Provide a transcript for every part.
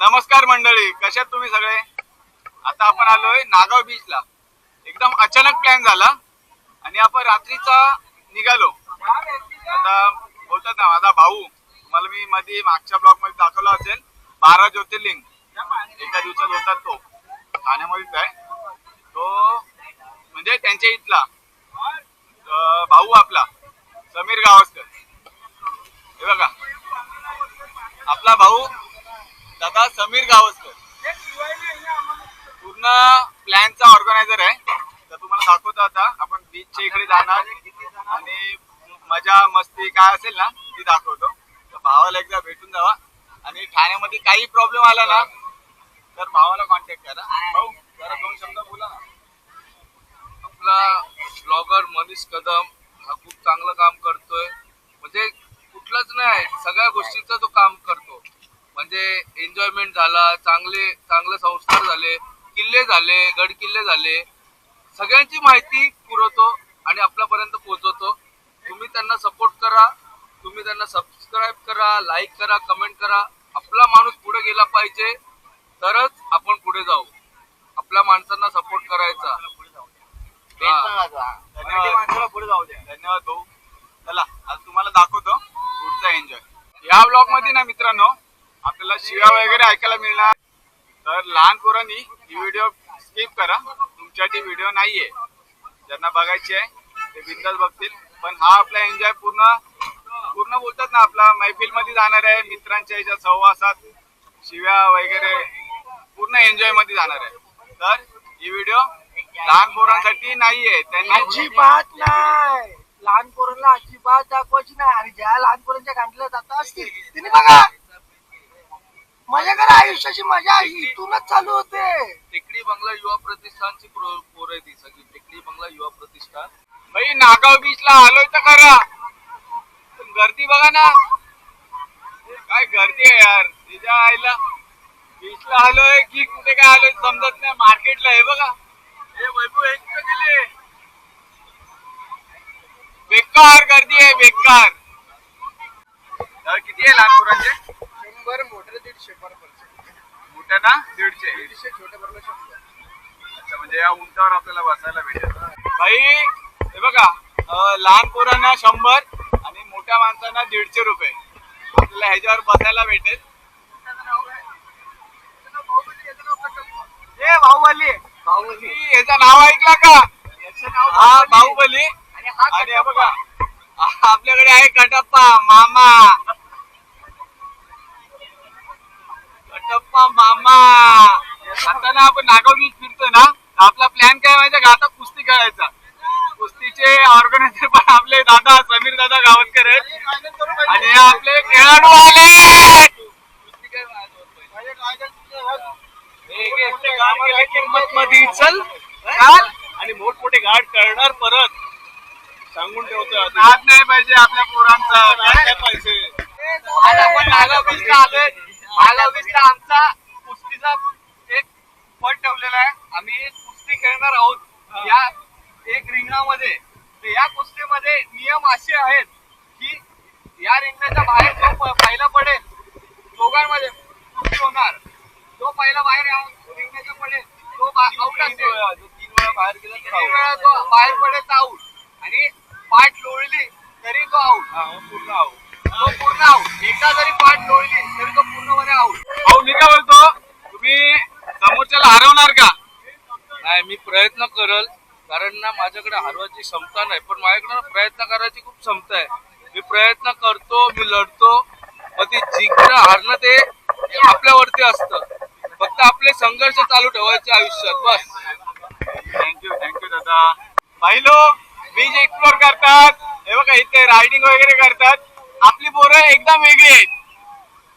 नमस्कार मंडळी कशात तुम्ही सगळे? आता आपण आलोय नागाव बीचला एकदम अचानक प्लॅन झाला आणि आपण रात्रीचा निघालो. आता बोलतात ना माझा भाऊ तुम्हाला मी मध्ये मागच्या ब्लॉगमध्ये दाखवला असेल बारा ज्योतिर्लिंग. एका दिवसात होतात तो. ठाण्यामध्येच आहे. तो म्हणजे त्यांच्या इथला. भाऊ आपला समीर गावस्कर. हे बघा. आपला भाऊ दादा समीर गावस्कर. पूर्ण प्लॅनचा ऑर्गनायझर आहे. तर तुम्हाला दाखवतो आता. आपण बीचच्या इकडे जाणार. आणि मजा मस्ती काय असेल ना ती दाखवतो. तर भावाला एकदा भेटून जावा. आणि ठाण्यामध्ये काही प्रॉब्लेम आला ना तर भावाला कॉन्टॅक्ट करा. भाऊ जरा दोन शब्द बोला ना. आपला ब्लॉगर मनीष कदम हा खूप चांगलं काम करतोय. म्हणजे कुठलंच नाही सगळ्या गोष्टीचं तो काम करतो. म्हणजे एन्जॉयमेंट झाला चांगले चांगले संस्कार झाले किल्ले झाले गड किल्ले झाले. सगळ्यांची माहिती पुरवतो आणि आपल्यापर्यंत पोहोचवतो. तुम्ही त्यांना सपोर्ट करा तुम्ही त्यांना सबस्क्राईब करा लाईक करा कमेंट करा. आपला माणूस पुढे गेला पाहिजे तरच आपण पुढे जाऊ. आपल्या माणसांना सपोर्ट करायचा. धन्यवाद. पुढे जाऊ द्या. धन्यवाद भाऊ. चला आज तुम्हाला दाखवतो पुढचा एन्जॉय या ब्लॉगमध्ये ना मित्रांनो आपल्याला शिव्या वगैरे ऐकायला मिळणार. तर लहान पोरांनी ही व्हिडिओ स्किप करा. तुमच्यासाठी व्हिडिओ नाहीये. ज्यांना बघायची आहे ते बिंदास बघतील. पण हा आपला एन्जॉय पूर्ण पूर्ण बोलतात ना आपला. मैफिलमध्ये जाणार आहे मित्रांच्या याच्या सहवासात शिव्या वगैरे पूर्ण एन्जॉयमध्ये जाणार आहे. तर ही व्हिडिओ लहान पोरांसाठी नाहीये. त्यांनी अजिबात नाही. लहान पोरांना अजिबात दाखवायची नाही. आणि ज्या लहान पोरांच्या गांडीला जात असतील तिने बघा. माझ्याकडे आयुष्याची मजा इथूनच चालू होते. टेकडी बंगला युवा प्रतिष्ठानची प्रो- पोरं आहे ती सगळी. टेकडी बंगला युवा प्रतिष्ठान. भाई नागाव बीचला आलोय तर खरा. पण गर्दी बघा ना. काय गर्दी आहे यार. तिच्या आईला बीचला आलोय की कुठे काय आलोय समजत नाही. मार्केटला आहे बघा. हे वैभव एक गेले. बेकार गर्दी आहे बेकार. तर किती आहे लहान पोरांचे? शंभर मोठे दीडशे पर दीडशे. दीडशे छोटे भरलं शंभर अच्छा म्हणजे या उंटावर आपल्याला बसायला भेटेल. भाई हे बघा अं, लहान पोरांना शंभर आणि मोठ्या माणसांना दीडशे रुपये. आपल्याला ह्याच्यावर बसायला भेटेल. ए बाहुबली. बाहुबली याचं नाव ऐकला का? हा बाहुबली. आणि हे बघा आपल्याकडे आहे कटप्पा मामा. कटप्पा मामा. आता ना आपण नागाव बीच फिरतोय ना आपला प्लॅन काय माहितीये का? आता कुस्ती खेळायचा. कुस्तीचे ऑर्गनायझर पण आपले दादा समीर दादा गावतकर आहेत. आणि आपले खेळाडू आले कुस्ती काय किंमत मध्ये चल आणि मोठमोठे घाट करणार परत. सांगून ठेवतो नाद नाही पाहिजे आपल्या पोरांचा. काय काय पाहिजे. आपण नागाव बीचला आलोय. आमचा कुस्तीचा एक पट ठेवलेला आहे. आम्ही कुस्ती खेळणार आहोत. या एक रिंगणामध्ये. या कुस्तीमध्ये नियम असे आहेत की या रिंगणाच्या बाहेर जो पहिला पडेल दोघांमध्ये कुस्ती होणार. जो पहिला बाहेर रिंगणाच्या पडेल तो आउट असतो तीन वेळा बाहेर गेला किती वेळा तो बाहेर पडेल तर आउट आणि पाठ लोळली तरी तो आउट पूर्ण आहो तो पूर्ण आउट एकदा जरी पाठ लोळली तरी तो भाऊ मी काय बोलतो? तुम्ही समोरच्याला हरवणार का? नाही मी प्रयत्न करल. कारण ना माझ्याकडे हरवायची क्षमता नाही. पण माझ्याकडे प्रयत्न करायची खूप क्षमता आहे. मी प्रयत्न करतो मी लढतो. मग ती जिंकणं हारणं ते आपल्यावरती असतं. फक्त आपले संघर्ष चालू ठेवायचे आयुष्यात. बस. थँक्यू थँक्यू दादा. पाहिलो? जे एक्सप्लोर करतात हे बघा इथे रायडिंग वगैरे करतात. आपली पोरं एकदम वेगळी आहेत.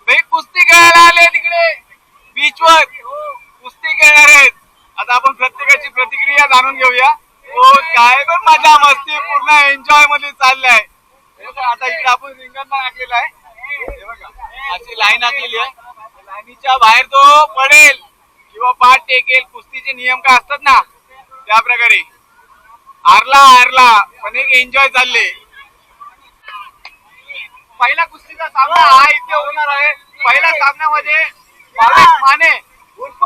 भाई कुस्ती खेळायला आले तिकडे. बीचवर कुस्ती खेळणार आहेत. आता आपण प्रत्येकाची प्रतिक्रिया जाणून घेऊया. हो काय पण मजा मस्ती पूर्ण एन्जॉयमध्ये चाललाय. आता इकडे आपण रिंगण आखलेला आहे. अशी लाईन आखलेली आहे. लाईनीच्या बाहेर तो पडेल किंवा पाठ टेकेल. कुस्तीचे नियम काय असतात ना? त्या प्रकारे हारला हारला पण एक एन्जॉय चालले. पहिला कुस्तीचा सामना हा इथे होणार आहे. पहिल्या सामन्यामध्ये भावेश माने उर्फ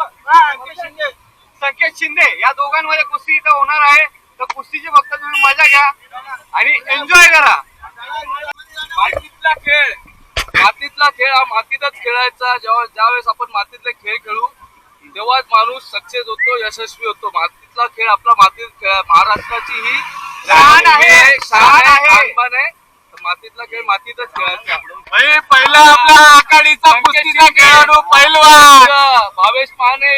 संकेत शिंदे या दोघांमध्ये कुस्ती इथं होणार आहे. तर कुस्तीची फक्त तुम्ही मजा घ्या आणि एन्जॉय करा. मातीतला खेळ. मातीतला खेळ हा मातीतच खेळायचा. जेव्हा ज्यावेळेस आपण मातीतले खेळ खेळू तेव्हाच माणूस सक्सेस होतो यशस्वी होतो. मातीतला खेळ आपला मातीत महाराष्ट्राची ही शान आहे, शान आहे. मातीतला खेळ मातीतच खेळायचा. पहिला आपला आखाडीचा कुस्तीचा खेळाडू पहिलवान भावेश माने.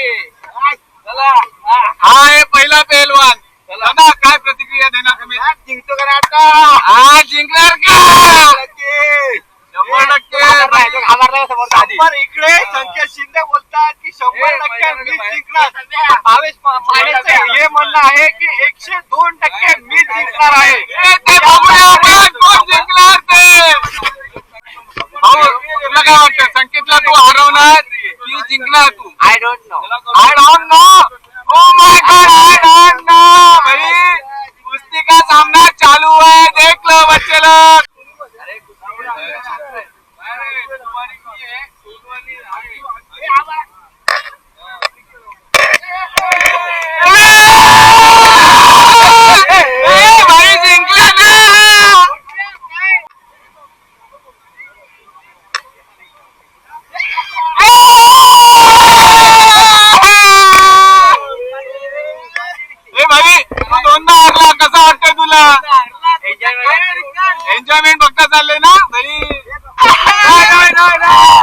चला. हा आहे पहिला पहिलवान चला. दादा काय प्रतिक्रिया देणार तुम्ही? जिंकतो का आता? हा जिंकणार का? शंभर टक्के शंभर इकडे संकेत शिंदे बोलतात की शंभर टक्के मी. जिंकणार. भावेश मा- मानेचं हे म्हणणं आहे की एकशे दोन टक्के मी जिंकणार आहे. तुला काय वाटतं? संकेतला तू हरवणार की जिंकणार तू? I don't know I don't know. Oh my God, I don't know. भाई. कुश्ती का सामना चालू है देख लो बच्चे लोग ए, भाई जिंकला ना ए भाई तू दोनदा हरला कसा वाटतंय तुला एन्जॉयमेंट फक्त चालले ना भाई नाही, नाही, नाही, नाही.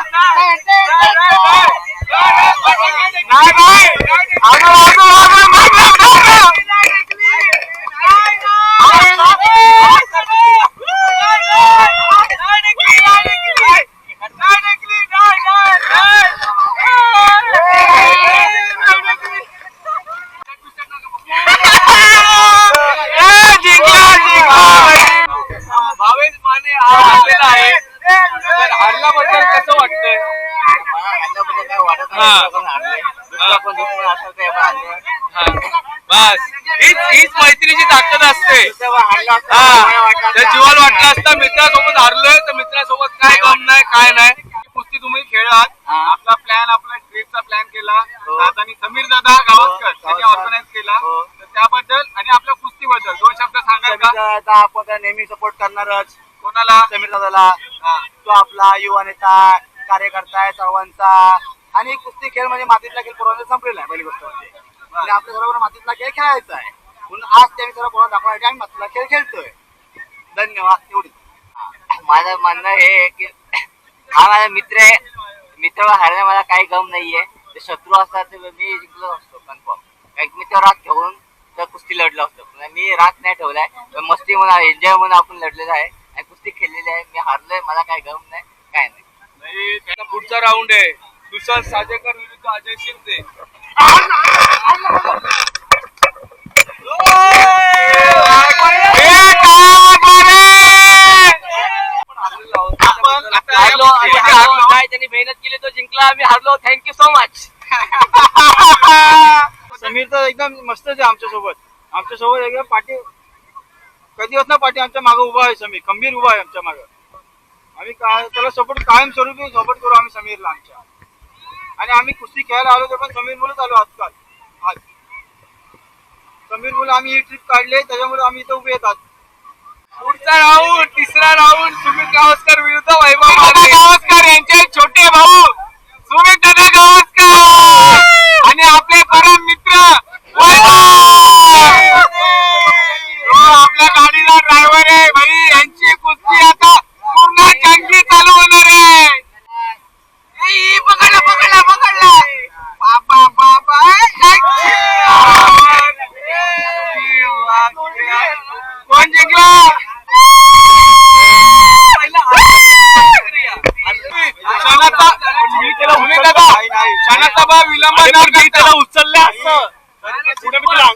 नाही, नाही. अजून, अजून, अजून, मागं, मागं. ए, जिंकला, जिंकला, भाई. भावेश माने हा हरलेला आहे तर हरल्याबद्दल कसं वाटतंय हा. हा. बस हीच हीच मैत्रीची ताकद असते हा जर जीवाला वाटलं असतं मित्रासोबत हारलोय तर मित्रासोबत काय गम नाही काय नाही ही कुस्ती तुम्ही खेळात आपला प्लॅन आपला ट्रिपचा प्लॅन केला. आणि समीर दादा गावस्कर त्यांनी ऑर्गनाईज केला. तर त्याबद्दल आणि आपल्या कुस्तीबद्दल दोन शब्द सांगाल का? आपण तर नेहमी सपोर्ट करणारच. कोणाला? समीर दादाला. हा. तो आपला युवा नेता कार्यकर्ता आहे सर्वांचा. आणि कुस्ती खेळ म्हणजे मातीतला खेळ पूर्ण संपलेला आहे पहिली गोष्ट म्हणजे. आणि आपल्या बरोबर मातीतला खेळ खेळायचा आहे. म्हणून आज त्यांनी सर्व पोरांना दाखवण्यासाठी आम्ही मातीतला खेळ खेळतोय. धन्यवाद एवढी माझं म्हणणं हे आहे की हा माझा मित्र आहे. मित्र हारण्या मला काही गम नाहीये. ते शत्रू असतात ते मी जिंकलो असतो कन्फर्म कारण की मी तो राग ठेवून तर कुस्ती लढलो असतो. मी राग नाही ठेवलाय. मस्ती म्हणून एन्जॉय म्हणून आपण लढलेलो आहे. आणि कुस्ती खेळलेली आहे. मी हारलोय मला काही गम नाही काय नाही. नाही, त्याचा पुढचा राऊंड आहे. दुसरा साजेकर विरुद्ध अजय शिंदे ए, काय बरे! आपण आता या हारलो आम्ही कुस्तीमध्ये हारलो हारलो. नाही त्यांनी मेहनत केली तो जिंकला आम्ही हारलो. थँक्यू सो मच समीर तर एकदम मस्तच आहे आमच्यासोबत आमच्यासोबत एकदम पाठी कधी होत ना पाठी आमच्या मागे उभा आहे समीर. खंबीर उभा आहे आमच्या मागे. आम्ही त्याला सपोर्ट कायम स्वरूपी सपोर्ट करू आम्ही समीरला आमच्या. आणि आम्ही कुस्ती खेळायला आलो ते पण समीर मुळेच आलो आजकाल. आज. समीर मुळे आम्ही ही ट्रिप काढली त्याच्यामुळे आम्ही इथं उभे येतात पुढचा राऊंड तिसरा राऊंड सुमित गावस्कर विरुद्ध वैभव गावस्कर यांचे छोटे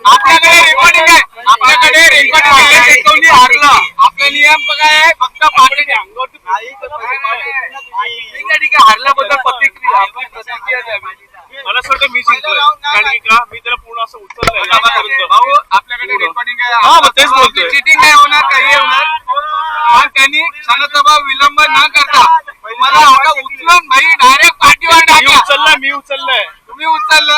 आपल्याकडे रेकॉर्डिंग आहे. आपल्याकडे हे कोणी हारलं आपले नियम काय आहे फक्त ठीक आहे ठीक आहे. हारल्याबद्दल प्रतिक्रिया. आपली प्रतिक्रिया द्यावी मला असं वाटतं मी जिंकलोय. कारण की? का मी त्याला पूर्ण असं भाऊ आपल्याकडे रेकॉर्डिंग आहे. हा, तेच बोलतोय. चिटिंग नाही होणार काही होणार. पण त्यांनी क्षणाचा भाव विलंब न करता मला आता उचलून भाई डायरेक्ट पाठीवर टाकला उचललाय मी उचललंय. तुम्ही उचललं.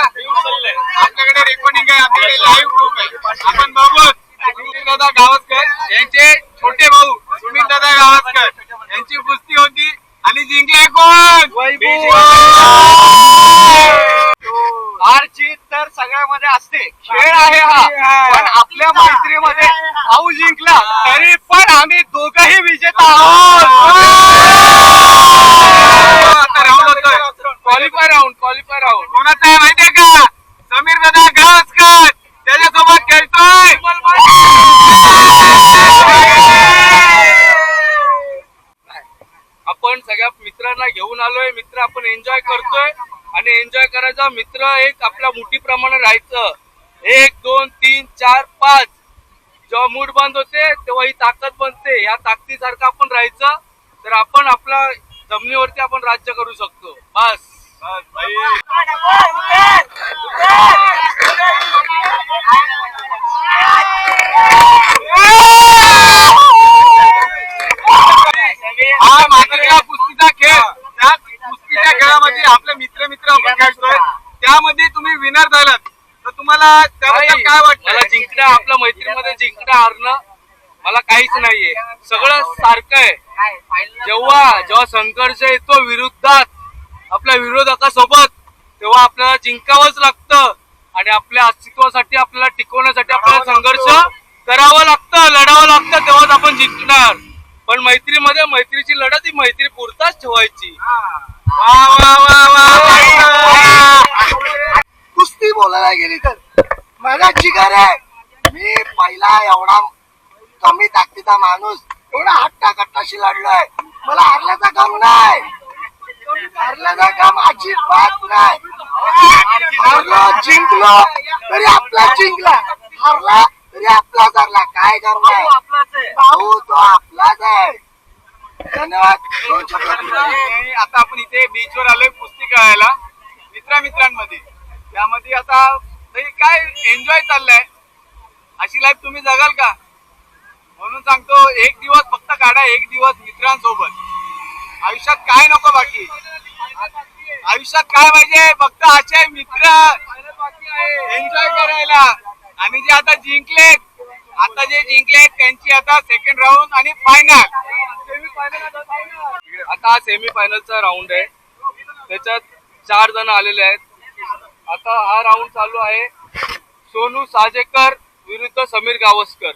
आपल्याकडे रेकॉर्डिंग आहे आपल्याकडे लाईव्ह प्रूफ आहे. आपण बघू सुनील दादा गावस्कर यांचे छोटे भाऊ सुनील दादा गावस्कर यांची कुस्ती होती आणि जिंकले कोण? हार जीत तर सगळ्यामध्ये असते. खेळ आहे हा. पण आपल्या मैत्रीमध्ये भाऊ जिंकला तरी पण आम्ही दोघही विजेता आहोत. एन्जॉय करायचा. मित्र एक आपल्या प्रमाणात राहायचं. एक दोन तीन चार पाच. जेव्हा मूड बंद होते तेव्हा ही ताकद बनते. या ताकदीसारखं आपण राहायचं. तर आपण आपल्या जमिनीवरती आपण राज्य करू शकतो. बस. हा मात्र कुस्तीचा खेळ. त्या कुस्तीच्या खेळामध्ये आपले मित्र मित्र आपण खेळतोय त्यामध्ये तुम्ही विनर झालात. तर तुम्हाला त्याबद्दल काय मला वाटतं जिंकणं आपल्या मैत्रीमध्ये जिंकणं हारणं मला काहीच नाहीये. सगळं सारखं आहे. जेव्हा जेव्हा संघर्ष येतो विरुद्धात आपल्या विरोधकासोबत तेव्हा आपल्याला जिंकावंच लागतं. आणि आपल्या अस्तित्वासाठी आपल्याला टिकवण्यासाठी आपल्याला संघर्ष करावं लागतं लढावं लागतं तेव्हाच आपण जिंकणार. पण मैत्रीमध्ये मैत्रीची लढत ही मैत्री पुरताच ठेवायची. कुस्ती बोलायला गेली तर. माझा जिगर आहे. मी पहिला एवढा कमी ताकदीचा माणूस. एवढा हट्टा कट्टाशी लढलोय. मला हरल्याचा काम नाही. हरल्याचा काम अजिबात नाही. हरलो जिंकलो तरी आपला जिंकला. हरला तरी आपलाच हरला. काय करणार? भाऊ तो आपलाच आहे. धन्यवाद. आता आपण इथे बीचवर आलोय कुस्ती खेळायला मित्रा मित्रांमध्ये त्यामध्ये आता काय एन्जॉय चाललाय? अशी लाईफ तुम्ही जगाल का? म्हणून सांगतो एक दिवस फक्त काढा एक दिवस मित्रांसोबत. आयुष्यात काय नको बाकी? आयुष्यात काय पाहिजे? फक्त असे मित्र. एन्जॉय करायला. आणि जे आता जिंकलेत आता जे जिंकले आहेत त्यांची आता सेकंड राऊंड आणि फायनल आता हा सेमी फायनलचा राऊंड आहे. त्याच्यात चार जण आलेले आहेत. आता हा राऊंड चालू आहे. सोनू साजेकर विरुद्ध समीर गावस्कर.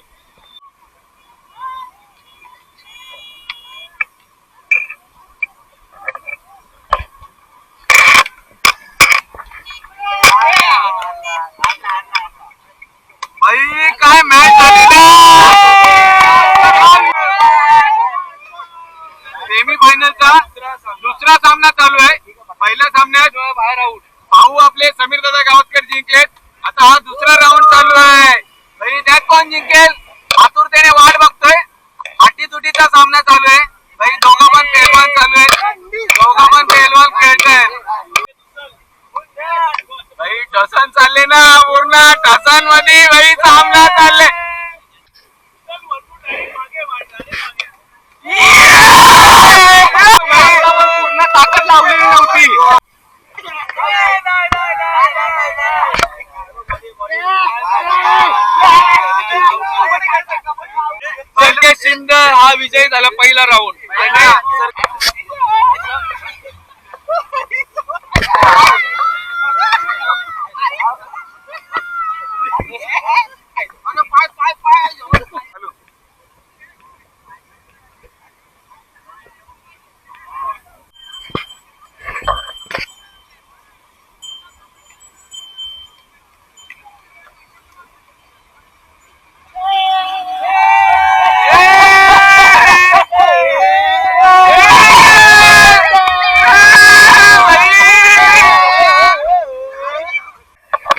झाला पहिला राऊंड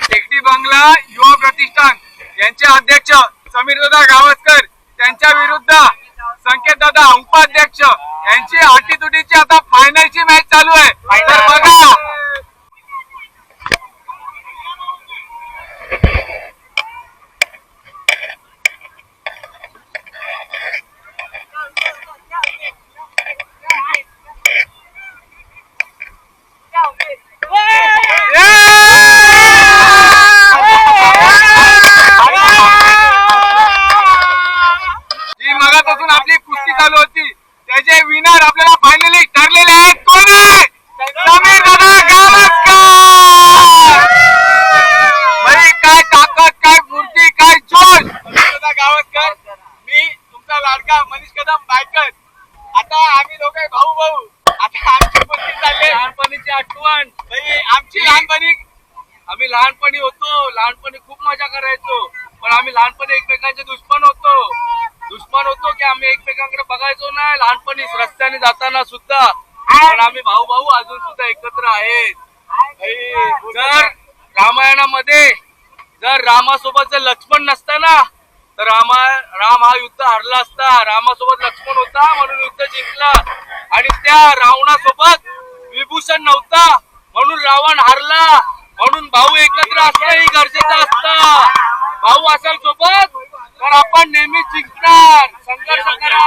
टेकडी बंगला युवा प्रतिष्ठान यांचे अध्यक्ष समीरदादा गावस्कर त्यांच्या विरुद्ध संकेत दादा उपाध्यक्ष यांची अटीतुटीची आता फायनलची मॅच चालू आहे तर बघा भाई आमची लहानपणी आम्ही लहानपणी होतो लहानपणी खूप मजा करायचो पण आम्ही लहानपणी एकमेकांचे दुश्मन होतो दुश्मन होतो की आम्ही एकमेकांकडे बघायचो नाही लहानपणी रस्त्याने जाताना सुद्धा पण आम्ही भाऊ भाऊ अजून सुद्धा एकत्र आहेत. जर रामायणामध्ये जर रामासोबत जर लक्ष्मण नसता ना तर रामा राम हा युद्ध हरला असता. रामासोबत लक्ष्मण होता म्हणून युद्ध जिंकला. आणि त्या रावणासोबत विभूषण नव्हता म्हणून रावण हारला. म्हणून भाऊ एकत्र असणं ही गरजेचं असतं. भाऊ असेल सोबत तर आपण नेहमीच जिंकणार. संघर्ष करा.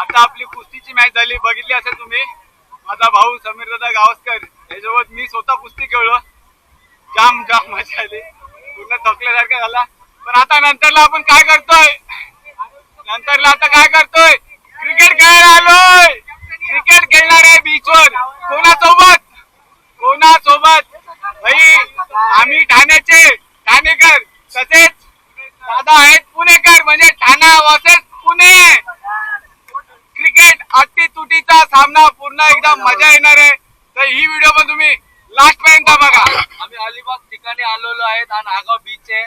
आता आपली कुस्तीची मॅच झाली. बघितली असेल तुम्ही? माझा भाऊ समीर दादा गावस्कर. याच्यासोबत मी स्वतः कुस्ती खेळलो. जाम जाम मजा आली. पूर्ण थकल्यासारखा झाला. पण आता नंतरला आपण काय करतोय? नंतरला आता काय करतोय? क्रिकेट खेळायला आलोय. क्रिकेट खेळणार आहे बीचवर कोणासोबत भाई आम्ही ठाण्याचे ठाणेकर तसेच दादा आहेत पुणेकर म्हणजे ठाणा वर्सेस पुणे. क्रिकेट अट्टी तुटीचा सामना पूर्ण एकदम मजा येणार आहे. तर ही व्हिडिओ पण तुम्ही लास्ट पर्यंत बघा. आम्ही अलिबाग ठिकाणी आलेलो आहेत आणि आगाव बीच आहे.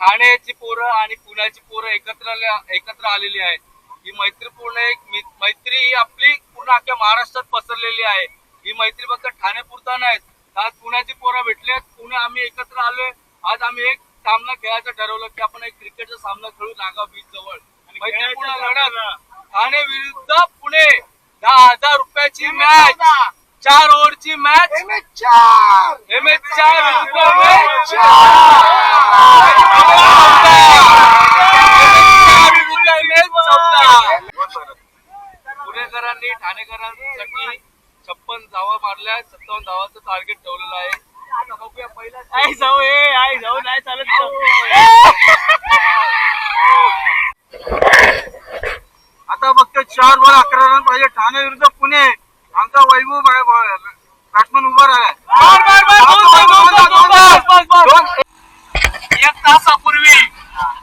ठाण्याची पोरं आणि पुण्याची पोरं एकत्र एकत्र आलेली आहेत. ही मैत्रीपूर्ण एक मैत्री ही आपली पूर्ण अख्ख्या महाराष्ट्रात पसरलेली आहे. ही मैत्री फक्त ठाणे पुरता नाही आज पुण्याची पोरं भेटलेत. पुणे आम्ही एकत्र आलोय. आज आम्ही एक सामना खेळायचं ठरवलं की आपण एक क्रिकेटचा सामना खेळू नागाव बीच जवळ. मैत्रीपूर्ण लढत. ठाणे विरुद्ध पुणे. दहा हजार रुपयाची मॅच चार. ओव्हरची मॅच एम एच चार. एम एच चार पुणेकरांनी ठाणेकरांसाठी छप्पन धावा मारल्या. सत्तावन्न धावाचं टार्गेट ठेवलेलं आहे. आई जाऊ ए आई जाऊ नाही चालत आता फक्त चार बॉल अकरा रन पाहिजे ठाणे विरुद्ध पुणे आमचा वैभव बॅट्समन उभा राहिला एक तासापूर्वी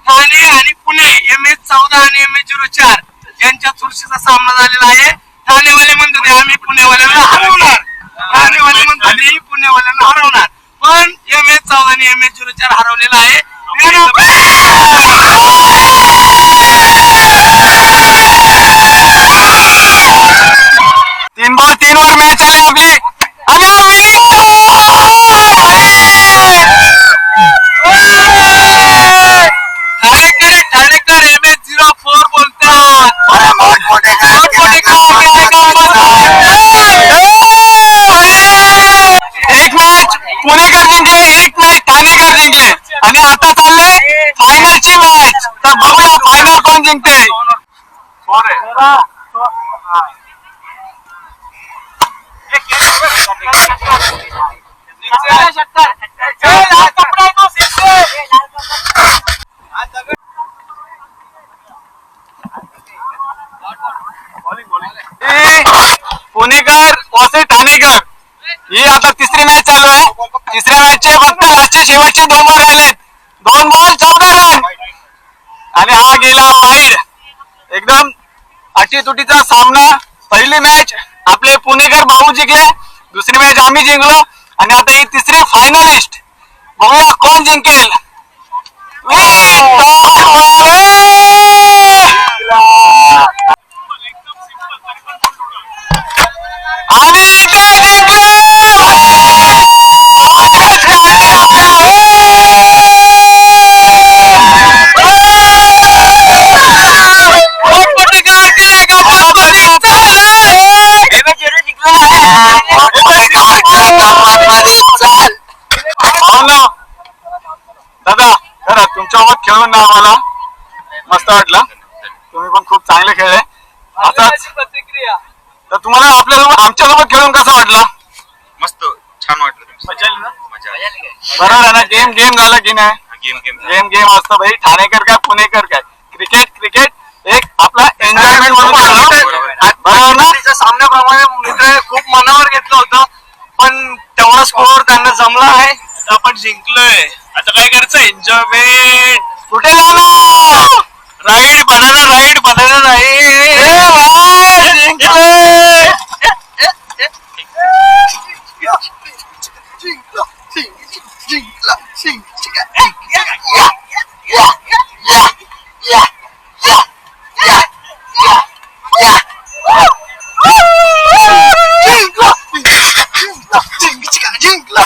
ठाणे आणि पुणे एम एच चौदा आणि एम एच झिरो चार यांच्या चुरशीचा सामना झालेला आहे ठाणेवाले म्हणतात "हे आम्ही पुणेवाल्यांना हरवणार ठाणेवाले म्हणतात "हे पुणेवाल्यांना हरवणार. पण एम एच चौदा आणि एम एच झिरो चार हरवलेला आहे. तीन बॉल तीन वर मॅच आहे आपली आणि ठाणेकर ठाणेकर एम एच झिरो फोर बोलतात मोठमोठे एक मॅच पुणेकर जिंकले एक मॅच ठाणेकर जिंकले आणि आता चालले फायनलची मॅच तर बघूया फायनल कोण जिंकते पुणेकर वसे ठाणेकर ही आता तिसरी मॅच चालू आहे तिसऱ्या मॅचचे फक्त दोन बॉल राहिलेत दोन बॉल चौदा रन आणि हा गेला वाईड एकदम अटीतुटीचा सामना. पहिली मॅच आपले पुणेकर भाऊ जिंकले दुसरी मॅच आम्ही जिंकलो. आणि आता ही तिसरी फायनलिस्ट बघूया कोण जिंकेल? गेम गेम असतं भाई. ठाणेकर काय पुणेकर काय? क्रिकेट क्रिकेट एक आपला एन्जॉयमेंट म्हणून सामन्याप्रमाणे मित्र खूप मनावर घेतलं होतं पण तेवढा स्कोअर त्यांना जमला आहे. आपण जिंकलोय. आता काय करायचं? एन्जॉयमेंट कुठे जाणार ride banana ride banana ride 징글라 징글라 징글라